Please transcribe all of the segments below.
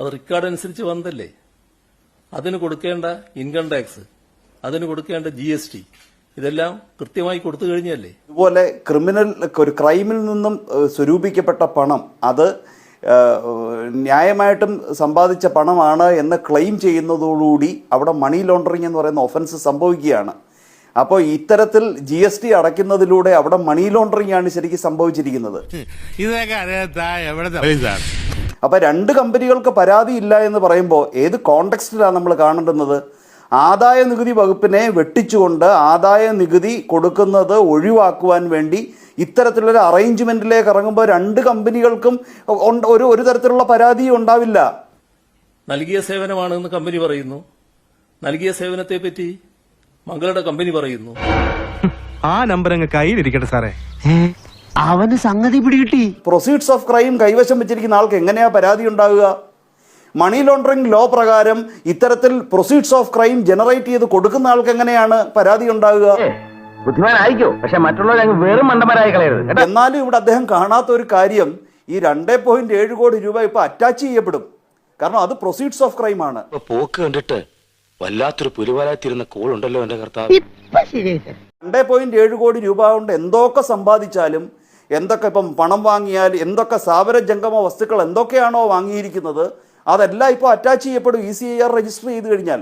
അത് റിക്കാർഡ് അനുസരിച്ച് വന്നതല്ലേ? അതിന് കൊടുക്കേണ്ട ഇൻകം ടാക്സ് അതിന് കൊടുക്കേണ്ട ജി എസ് ടി ഇതെല്ലാം കൃത്യമായി കൊടുത്തു കഴിഞ്ഞല്ലേ ഇതുപോലെ ക്രിമിനൽ ഒരു ക്രൈമിൽ നിന്നും സ്വരൂപിക്കപ്പെട്ട പണം അത് ന്യായമായിട്ടും സമ്പാദിച്ച പണമാണ് എന്ന് ക്ലെയിം ചെയ്യുന്നതോടുകൂടി അവിടെ മണി ലോണ്ടറിങ് എന്ന് പറയുന്ന ഒഫൻസ് സംഭവിക്കുകയാണ്. അപ്പോൾ ഇത്തരത്തിൽ ജി എസ് ടി അടയ്ക്കുന്നതിലൂടെ അവിടെ മണി ലോണ്ടറിങ് ആണ് ശരിക്കും സംഭവിച്ചിരിക്കുന്നത്. ഇതൊക്കെ അറിയാത്ത എവിടെ സാർ അപ്പോൾ രണ്ട് കമ്പനികൾക്ക് പരാതി ഇല്ല എന്ന് പറയുമ്പോൾ ഏത് കോണ്ടെക്സ്റ്റിലാണ് നമ്മൾ കാണേണ്ടുന്നത്? ആദായ നികുതി വകുപ്പിനെ വെട്ടിച്ചുകൊണ്ട് ആദായ നികുതി കൊടുക്കുന്നത് ഒഴിവാക്കുവാൻ വേണ്ടി ഇത്തരത്തിലൊരു അറേഞ്ച്മെന്റിലേക്ക് ഇറങ്ങുമ്പോൾ രണ്ട് കമ്പനികൾക്കും ഒരു ഒരു തരത്തിലുള്ള പരാതിയും ഉണ്ടാവില്ല. നൽകിയ സേവനമാണെന്ന് കമ്പനി പറയുന്നു. നൽകിയ സേവനത്തെ പറ്റി മംഗളുടെ കമ്പനി പറയുന്നു. ആ നമ്പർ അങ്ങ് കയ്യിലിരിക്കട്ടെ സാറേ. അവന് സംഗതി പിടികിട്ടി. പ്രൊസീഡ്സ് ഓഫ് ക്രൈം കൈവശം വെച്ചിരിക്കുന്ന ആൾക്ക് എങ്ങനെയാ പരാതി ഉണ്ടാവുക? മണി ലോണ്ടറിംഗ് ലോ പ്രകാരം ഇത്തരത്തിൽ പ്രൊസീഡ്സ് ഓഫ് ക്രൈം ജനറേറ്റ് ചെയ്ത് കൊടുക്കുന്ന ആൾക്ക് എങ്ങനെയാണ് പരാതി ഉണ്ടാവുക? പക്ഷെ മറ്റുള്ളവർ അങ്ങ് വെറും മണ്ടന്മാരായി കളയരുത് എന്നാലും ഇവിടെ അദ്ദേഹം കാണാത്ത ഒരു കാര്യം ഈ രണ്ടേ പോയിന്റ് ഏഴ് കോടി രൂപ ഇപ്പൊ അറ്റാച്ച് ചെയ്യപ്പെടും. കാരണം അത് പ്രൊസീഡ്സ് ഓഫ് ക്രൈം ആണ്. പോക്ക് കണ്ടിട്ട് വല്ലാത്തൊരു പുലിവാലായിത്തീരുന്ന കോളുണ്ടല്ലോ എന്റെ കർത്താവ്. രണ്ടേ പോയിന്റ് ഏഴ് കോടി രൂപ കൊണ്ട് എന്തൊക്കെ സമ്പാദിച്ചാലും എന്തൊക്കെ ഇപ്പം പണം വാങ്ങിയാൽ എന്തൊക്കെ സ്ഥാപന ജംഗമ വസ്തുക്കൾ എന്തൊക്കെയാണോ വാങ്ങിയിരിക്കുന്നത് അതെല്ലാം ഇപ്പോൾ അറ്റാച്ച് ചെയ്യപ്പെടും E C I R register ചെയ്ത് കഴിഞ്ഞാൽ.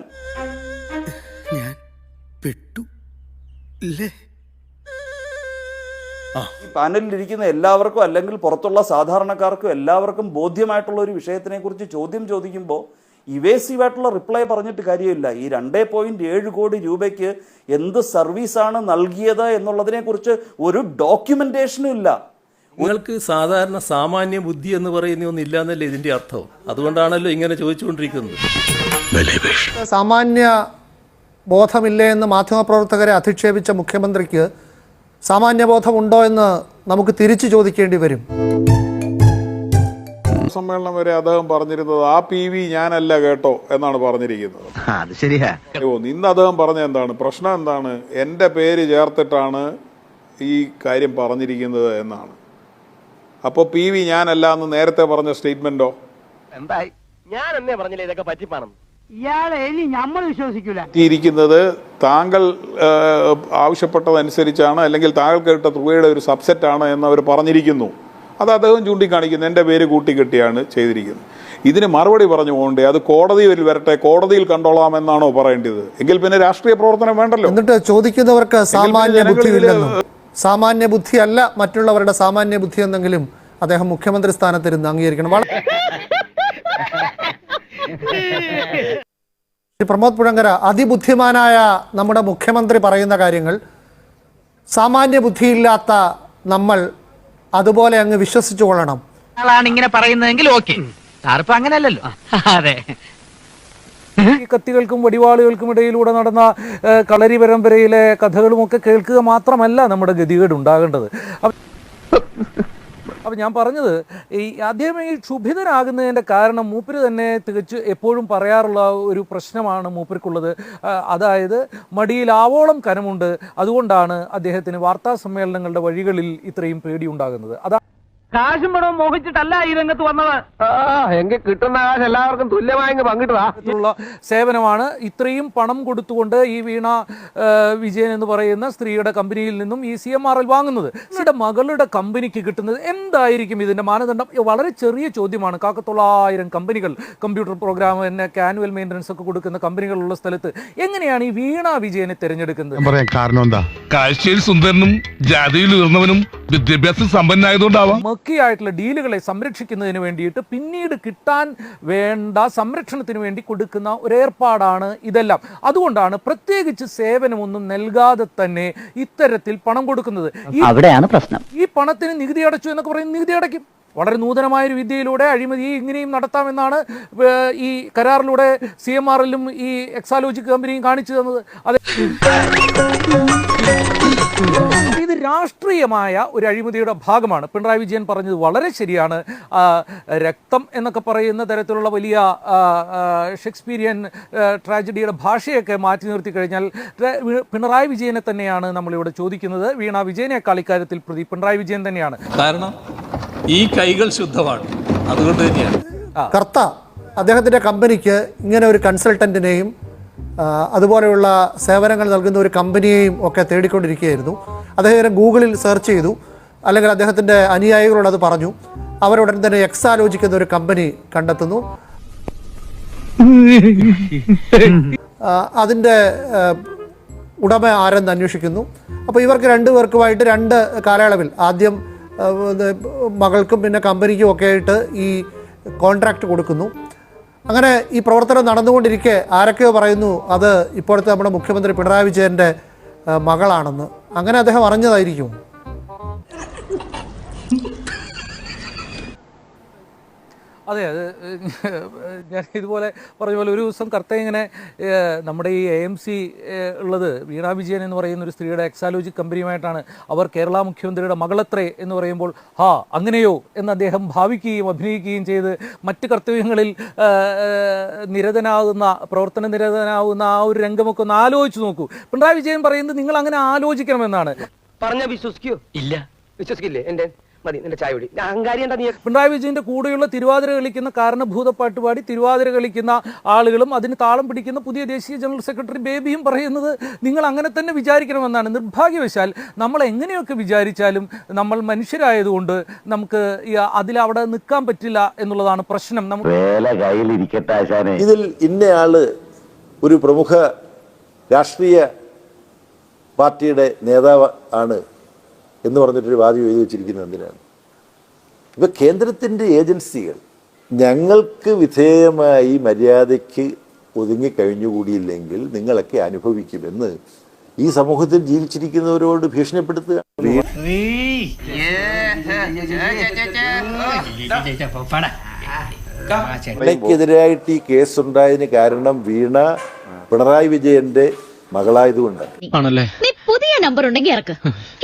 ഈ പാനലിൽ ഇരിക്കുന്ന എല്ലാവർക്കും അല്ലെങ്കിൽ പുറത്തുള്ള സാധാരണക്കാർക്കും എല്ലാവർക്കും ബോധ്യമായിട്ടുള്ള ഒരു വിഷയത്തിനെ കുറിച്ച് ചോദ്യം ചോദിക്കുമ്പോൾ ഇവേസീവായിട്ടുള്ള റിപ്ലൈ പറഞ്ഞിട്ട് കാര്യമില്ല. ഈ രണ്ടേ പോയിന്റ് ഏഴ് കോടി രൂപയ്ക്ക് എന്ത് സർവീസാണ് നൽകിയത് എന്നുള്ളതിനെ കുറിച്ച് ഒരു ഡോക്യുമെന്റേഷനും ഇല്ല. നിങ്ങൾക്ക് സാധാരണ സാമാന്യ ബുദ്ധി എന്ന് പറയുന്ന ഒന്നില്ല എന്നല്ലേ ഇതിന്റെ അർത്ഥം? അതുകൊണ്ടാണല്ലോ ഇങ്ങനെ ചോദിച്ചുകൊണ്ടിരിക്കുന്നത്. സാമാന്യ ബോധമില്ലേ എന്ന് മാധ്യമപ്രവർത്തകരെ അധിക്ഷേപിച്ച മുഖ്യമന്ത്രിക്ക് സാമാന്യ ബോധമുണ്ടോ എന്ന് നമുക്ക് തിരിച്ചു ചോദിക്കേണ്ടി വരും. സമ്മേളനം വരെ അദ്ദേഹം പറഞ്ഞിരുന്നത് ആ പി വി ഞാനല്ല കേട്ടോ എന്നാണ് പറഞ്ഞിരിക്കുന്നത്. അത് ശരിയാ. ഓ ഇന്ന് അദ്ദേഹം പറഞ്ഞ എന്താണ്? പ്രശ്നം എന്താണ്? എന്റെ പേര് ചേർത്തിട്ടാണ് ഈ കാര്യം പറഞ്ഞിരിക്കുന്നത് എന്നാണ്. അപ്പോൾ പി വി ഞാനല്ല എന്ന് നേരത്തെ പറഞ്ഞ സ്റ്റേറ്റ്മെന്റോ? എന്തായി? ഞാൻ എന്നേ പറഞ്ഞില്ലേ ഇതൊക്കെ പറ്റിപ്പാണെന്ന്? ഇയാളെ ഇനി നമ്മൾ വിശ്വസിക്കൂല. ഇരിക്കുന്നത് താങ്കൾ ആവശ്യപ്പെട്ടതനുസരിച്ചാണ് അല്ലെങ്കിൽ താങ്കൾ കേട്ട തുകയുടെ ഒരു സബ്സെറ്റ് ആണ് എന്ന് അവർ പറഞ്ഞിരിക്കുന്നു. അത് അദ്ദേഹം ചൂണ്ടിക്കാണിക്കുന്നു. എന്റെ പേര് കൂട്ടിക്കെട്ടിയാണ് ചെയ്തിരിക്കുന്നത്. ഇതിന് മറുപടി പറഞ്ഞു പോകണ്ടേ അത് കോടതിയിൽ വരട്ടെ കോടതിയിൽ കണ്ടോളാമെന്നാണോ പറയേണ്ടത്. എങ്കിൽ പിന്നെ രാഷ്ട്രീയ പ്രവർത്തനം വേണ്ടല്ലോ. എന്നിട്ട് ചോദിക്കുന്നവർക്ക് സാമാന്യ ബുദ്ധിയില്ലെന്നും സാമാന്യ ബുദ്ധിയല്ല മറ്റുള്ളവരുടെ സാമാന്യ ബുദ്ധി എന്നെങ്കിലും അദ്ദേഹം മുഖ്യമന്ത്രി സ്ഥാനത്തിരുന്ന് അംഗീകരിക്കണം. പ്രമോദ് പുഴങ്കര അതിബുദ്ധിമാനായ നമ്മുടെ മുഖ്യമന്ത്രി പറയുന്ന കാര്യങ്ങൾ സാമാന്യ ബുദ്ധിയില്ലാത്ത നമ്മൾ അതുപോലെ അങ്ങ് വിശ്വസിച്ചു കൊള്ളണം. ആളാണ് ഇങ്ങനെ പറയുന്നതെങ്കിൽ ഓക്കെ. സാറിപ്പോ അങ്ങനെയല്ലല്ലോ. അതെ. ഈ കത്തികൾക്കും വടിവാളുകൾക്കും ഇടയിലൂടെ നടന്ന കളരി പരമ്പരയിലെ കഥകളുമൊക്കെ കേൾക്കുക മാത്രമല്ല നമ്മുടെ ഗതികേട് ഉണ്ടാകേണ്ടത്. അപ്പ- ഞാൻ പറഞ്ഞത് ഈ അദ്ദേഹം ഈ ക്ഷുഭിതനാകുന്നതിന്റെ കാരണം മൂപ്പര് തന്നെ തികച്ച് എപ്പോഴും പറയാറുള്ള ഒരു പ്രശ്നമാണ് മൂപ്പർക്കുള്ളത്. അതായത് മടിയിൽ ആവോളം കനമുണ്ട്. അതുകൊണ്ടാണ് അദ്ദേഹത്തിന് വാർത്താ സമ്മേളനങ്ങളുടെ വഴികളിൽ ഇത്രയും പേടിയുണ്ടാകുന്നത് അതാണ് കാശും പണവും മോഹിച്ചിട്ടല്ല ഈ രംഗത്ത് വന്നത്. എങ്കിൽ കിട്ടുന്ന കാശ് എല്ലാവർക്കും തുല്യമായി പങ്കിട്ടതാ സേവനമാണ്. ഇത്രയും പണം കൊടുത്തുകൊണ്ട് ഈ വീണ വിജയൻ എന്ന് പറയുന്ന സ്ത്രീയുടെ കമ്പനിയിൽ നിന്നും ഈ സി എം ആർ എൽ വാങ്ങുന്നത്. ഇവിടെ മകളുടെ കമ്പനിക്ക് കിട്ടുന്നത് എന്തായിരിക്കും ഇതിന്റെ മാനദണ്ഡം? വളരെ ചെറിയ ചോദ്യമാണ്. കാക്കത്തൊള്ളായിരം കമ്പനികൾ കമ്പ്യൂട്ടർ പ്രോഗ്രാം എന്നെ ആനുവൽ മെയിന്റനൻസ് ഒക്കെ കൊടുക്കുന്ന കമ്പനികളുള്ള സ്ഥലത്ത് എങ്ങനെയാണ് ഈ വീണ വിജയനെ തിരഞ്ഞെടുക്കുന്നത്? പറയാൻ കാരണം എന്താ? കാഴ്ചയിൽ സുന്ദരനും ജാതിയിൽ ഉയർന്നവനും വിദ്യാഭ്യാസം സമ്പന്നായതുകൊണ്ടാവാം മക്കിയായിട്ടുള്ള ഡീലുകളെ സംരക്ഷിക്കുന്നതിന് വേണ്ടിയിട്ട് പിന്നീട് കിട്ടാൻ വേണ്ട സംരക്ഷണത്തിന് വേണ്ടി കൊടുക്കുന്ന ഒരു ഏർപ്പാടാണ് ഇതെല്ലാം. അതുകൊണ്ടാണ് പ്രത്യേകിച്ച് സേവനമൊന്നും നൽകാതെ തന്നെ ഇത്തരത്തിൽ പണം കൊടുക്കുന്നത്. ഈ അവിടെയാണ് പ്രശ്നം. ഈ പണത്തിന് നികുതി അടച്ചു എന്നൊക്കെ പറയുന്നത് നികുതി അടയ്ക്കും. വളരെ നൂതനമായ ഒരു വിദ്യയിലൂടെ അഴിമതി ഇങ്ങനെയും നടത്താമെന്നാണ് ഈ കരാറിലൂടെ സി എം എല്ലും ഈ എക്സാലോജിക് കമ്പനിയും കാണിച്ചു തന്നത്. അത് ഇത് രാഷ്ട്രീയമായ ഒരു അഴിമതിയുടെ ഭാഗമാണ്. പിണറായി വിജയൻ പറഞ്ഞത് വളരെ ശരിയാണ്. രക്തം എന്നൊക്കെ പറയുന്ന തരത്തിലുള്ള വലിയ ഷേക്സ്പീരിയൻ ട്രാജഡിയുടെ ഭാഷയൊക്കെ മാറ്റി നിർത്തി കഴിഞ്ഞാൽ പിണറായി വിജയനെ തന്നെയാണ് നമ്മളിവിടെ ചോദിക്കുന്നത്. വീണ വിജയനേക്കാൾ ഇക്കാര്യത്തിൽ പ്രതി പിണറായി വിജയൻ തന്നെയാണ്. കാരണം ഈ കൈകൾ ശുദ്ധമാണ്. അതുകൊണ്ട് തന്നെയാണ്. കർത്ത അദ്ദേഹത്തിന്റെ കമ്പനിക്ക് ഇങ്ങനെ ഒരു കൺസൾട്ടന്റിനെയും അതുപോലെയുള്ള സേവനങ്ങൾ നൽകുന്ന ഒരു കമ്പനിയെയും ഒക്കെ തേടിക്കൊണ്ടിരിക്കുകയായിരുന്നു. അദ്ദേഹം ഗൂഗിളിൽ സെർച്ച് ചെയ്തു. അല്ലെങ്കിൽ അദ്ദേഹത്തിന്റെ അനുയായികളോട് അത് പറഞ്ഞു. അവരുടൻ തന്നെ എക്സാലോചിക്കുന്ന ഒരു കമ്പനി കണ്ടെത്തുന്നു. അതിന്റെ ഉടമ ആരെന്ന് അന്വേഷിക്കുന്നു. അപ്പോൾ ഇവർക്ക് രണ്ടു പേർക്കുമായിട്ട് രണ്ട് കാലയളവിൽ ആദ്യം മകൾക്കും പിന്നെ കമ്പനിക്കും ഒക്കെ ആയിട്ട് ഈ കോൺട്രാക്റ്റ് കൊടുക്കുന്നു. അങ്ങനെ ഈ പ്രവർത്തനം നടന്നുകൊണ്ടിരിക്കെ ആരൊക്കെയോ പറയുന്നു അത് ഇപ്പോഴത്തെ നമ്മുടെ മുഖ്യമന്ത്രി പിണറായി വിജയന്റെ മകളാണെന്ന്. അങ്ങനെ അദ്ദേഹം അറിഞ്ഞതായിരിക്കും. അതെ അത് ഞാൻ ഇതുപോലെ പറഞ്ഞ പോലെ ഒരു ദിവസം കർത്ത ഇങ്ങനെ നമ്മുടെ ഈ എ എം സി ഉള്ളത് വീണ വിജയൻ എന്ന് പറയുന്ന ഒരു സ്ത്രീയുടെ എക്സാലോജി കമ്പനിയുമായിട്ടാണ് അവർ കേരള മുഖ്യമന്ത്രിയുടെ മകളത്രേ എന്ന് പറയുമ്പോൾ ഹാ അങ്ങനെയോ എന്ന് അദ്ദേഹം ഭാവിക്കുകയും അഭിനയിക്കുകയും ചെയ്ത് മറ്റ് കർത്തവ്യങ്ങളിൽ നിരതനാകുന്ന പ്രവർത്തന നിരതനാകുന്ന ആ ഒരു രംഗമൊക്കെ ഒന്ന് ആലോചിച്ച് നോക്കൂ. പിണറായി വിജയൻ പറയുന്നത് നിങ്ങൾ അങ്ങനെ ആലോചിക്കണമെന്നാണ്. പറഞ്ഞ വിശ്വസിക്കൂ? ഇല്ല. വിശ്വസിക്കില്ലേ? എന്റെ മതി നിന്റെ ചായ കുടി. അഹങ്കാരി എന്താ നീ പിണറായി വിജയന്റെ കൂടെയുള്ള തിരുവാതിര കളിക്കുന്ന കാരണഭൂത പാട്ടുപാടി തിരുവാതിര കളിക്കുന്ന ആളുകളും അതിന് താളം പിടിക്കുന്ന പുതിയ ദേശീയ ജനറൽ സെക്രട്ടറി ബേബിയും പറയുന്നത് നിങ്ങൾ അങ്ങനെ തന്നെ വിചാരിക്കണമെന്നാണ്. നിർഭാഗ്യവശാൽ നമ്മൾ എങ്ങനെയൊക്കെ വിചാരിച്ചാലും നമ്മൾ മനുഷ്യരായതുകൊണ്ട് നമുക്ക് അതിൽ അതിലവിടെ നിൽക്കാൻ പറ്റില്ല എന്നുള്ളതാണ് പ്രശ്നം. നമുക്ക് ഇതിൽ ഇന്നയാൾ ഒരു പ്രമുഖ രാഷ്ട്രീയ പാർട്ടിയുടെ നേതാവ് ആണ് എന്ന് പറഞ്ഞിട്ടൊരു വാദം എഴുതി വെച്ചിരിക്കുന്നത് എന്തിനാണ്? ഇപ്പം കേന്ദ്രത്തിന്റെ ഏജൻസികൾ ഞങ്ങൾക്ക് വിധേയമായി മര്യാദയ്ക്ക് ഒതുങ്ങി കഴിഞ്ഞുകൂടിയില്ലെങ്കിൽ നിങ്ങളൊക്കെ അനുഭവിക്കുമെന്ന് ഈ സമൂഹത്തിൽ ജീവിച്ചിരിക്കുന്നവരോട് ഭീഷണിപ്പെടുത്തുക. വീണയ്ക്കെതിരായിട്ട് ഈ കേസ് ഉണ്ടായതിന് കാരണം വീണ പിണറായി വിജയന്റെ മകളായതുകൊണ്ടാണ് നീ പുതിയ നമ്പർ ഉണ്ടെങ്കിൽ ഇറക്ക്.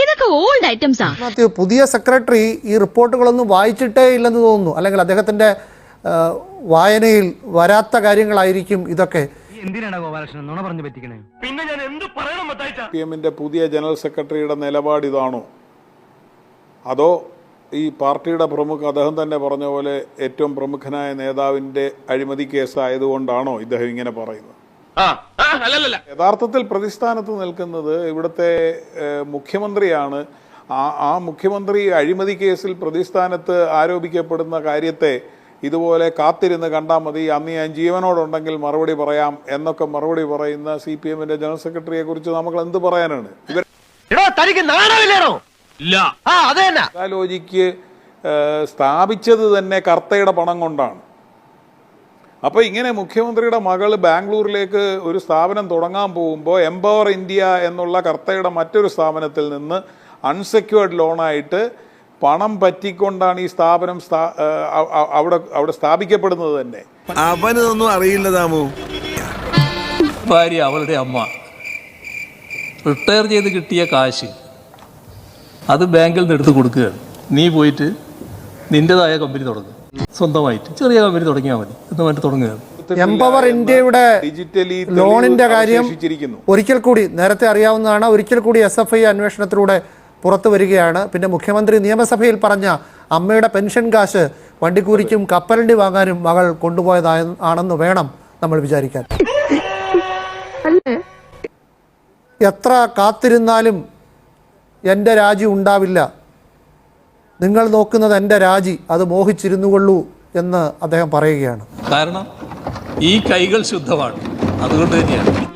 ഇതൊക്കെ ഓൾഡ് ഐറ്റംസാ മാത്യു പുതിയ സെക്രട്ടറി ഈ റിപ്പോർട്ടുകളൊന്നും വായിച്ചിട്ടേ ഇല്ലെന്ന് തോന്നുന്നു. അല്ലെങ്കിൽ അദ്ദേഹത്തിന്റെ ആ, വായനയിൽ വരാത്ത കാര്യങ്ങളായിരിക്കും ഇതൊക്കെ. എന്തിനാണ് ഗോപാലകൃഷ്ണൻ നുണ പറഞ്ഞു പറ്റിക്കണേ? പിന്നെ ഞാൻ എന്ത് പറയണം മത്തായിച്ച? പി എമ്മിന്റെ പുതിയ ജനറൽ സെക്രട്ടറിയുടെ നിലപാട് ഇതാണോ? അതോ ഈ പാർട്ടിയുടെ പ്രമുഖ അദ്ദേഹം തന്നെ പറഞ്ഞ പോലെ ഏറ്റവും പ്രമുഖനായ നേതാവിന്റെ അഴിമതി കേസ് ആയതുകൊണ്ടാണോ ഇദ്ദേഹം ഇങ്ങനെ പറയുന്നത്? യഥാർത്ഥത്തിൽ പ്രതിസ്ഥാനത്ത് നിൽക്കുന്നത് ഇവിടുത്തെ മുഖ്യമന്ത്രിയാണ്. ആ ആ മുഖ്യമന്ത്രി അഴിമതി കേസിൽ പ്രതിസ്ഥാനത്ത് ആരോപിക്കപ്പെടുന്ന കാര്യത്തെ ഇതുപോലെ കാത്തിരുന്ന് കണ്ടാൽ മതി. അന്ന് ഞാൻ ജീവനോടുണ്ടെങ്കിൽ മറുപടി പറയാം എന്നൊക്കെ മറുപടി പറയുന്ന സി പി എമ്മിന്റെ ജനറൽ സെക്രട്ടറിയെ കുറിച്ച് നമുക്ക് എന്ത് പറയാനാണ്? ഇവർ എടോ തനിക്ക് നാണമില്ലേണോ ഇല്ല. ആ അത് തന്നെ. ലോജിക്ക് സ്ഥാപിച്ചത് തന്നെ കർത്തയുടെ പണം കൊണ്ടാണ്. അപ്പോൾ ഇങ്ങനെ മുഖ്യമന്ത്രിയുടെ മകൾ ബാംഗ്ലൂരിലേക്ക് ഒരു സ്ഥാപനം തുടങ്ങാൻ പോകുമ്പോൾ എംപവർ ഇന്ത്യ എന്നുള്ള കർത്തയുടെ മറ്റൊരു സ്ഥാപനത്തിൽ നിന്ന് അൺസെക്യൂർഡ് ലോണായിട്ട് പണം പറ്റിക്കൊണ്ടാണ് ഈ സ്ഥാപനം അവിടെ അവിടെ സ്ഥാപിക്കപ്പെടുന്നത് തന്നെ. അവനൊന്നും അറിയില്ല താമോ ഭാര്യ അവളുടെ അമ്മ. റിട്ടയർ ചെയ്ത് കിട്ടിയ കാശ് അത് ബാങ്കിൽ നിന്ന് എടുത്ത് കൊടുക്കുകയാണ്. നീ പോയിട്ട് നിന്റെതായ കമ്പനി തുടങ്ങുക സ്വന്തമായിട്ട്. ചെറിയ കമ്പനി തുടങ്ങിയാൽ മതി. എന്ന് പറഞ്ഞിട്ട് തുടങ്ങുകയാണ്. എംപവർ ഇന്ത്യയുടെ ഡിജിറ്റലി ലോണിന്റെ കാര്യം ഒരിക്കൽ കൂടി നേരത്തെ അറിയാവുന്നതാണ്. ഒരിക്കൽ കൂടി എസ് എഫ് ഐ അന്വേഷണത്തിലൂടെ പുറത്തു വരികയാണ്. പിന്നെ മുഖ്യമന്ത്രി നിയമസഭയിൽ പറഞ്ഞ അമ്മയുടെ പെൻഷൻ കാശ് വണ്ടിക്കൂലിക്കും കപ്പലണ്ടി വാങ്ങാനും മകൾ കൊണ്ടുപോയതായ ആണെന്ന് വേണം നമ്മൾ വിചാരിക്കാൻ. എത്ര കാത്തിരുന്നാലും എന്റെ രാജി ഉണ്ടാവില്ല. നിങ്ങൾ നോക്കുന്നത് എന്റെ രാജി അത് മോഹിച്ചിരുന്നു കൊള്ളൂ എന്ന് അദ്ദേഹം പറയുകയാണ്. കാരണം ഈ കൈകൾ ശുദ്ധമാണ്. അതുകൊണ്ട് തന്നെയാണ്.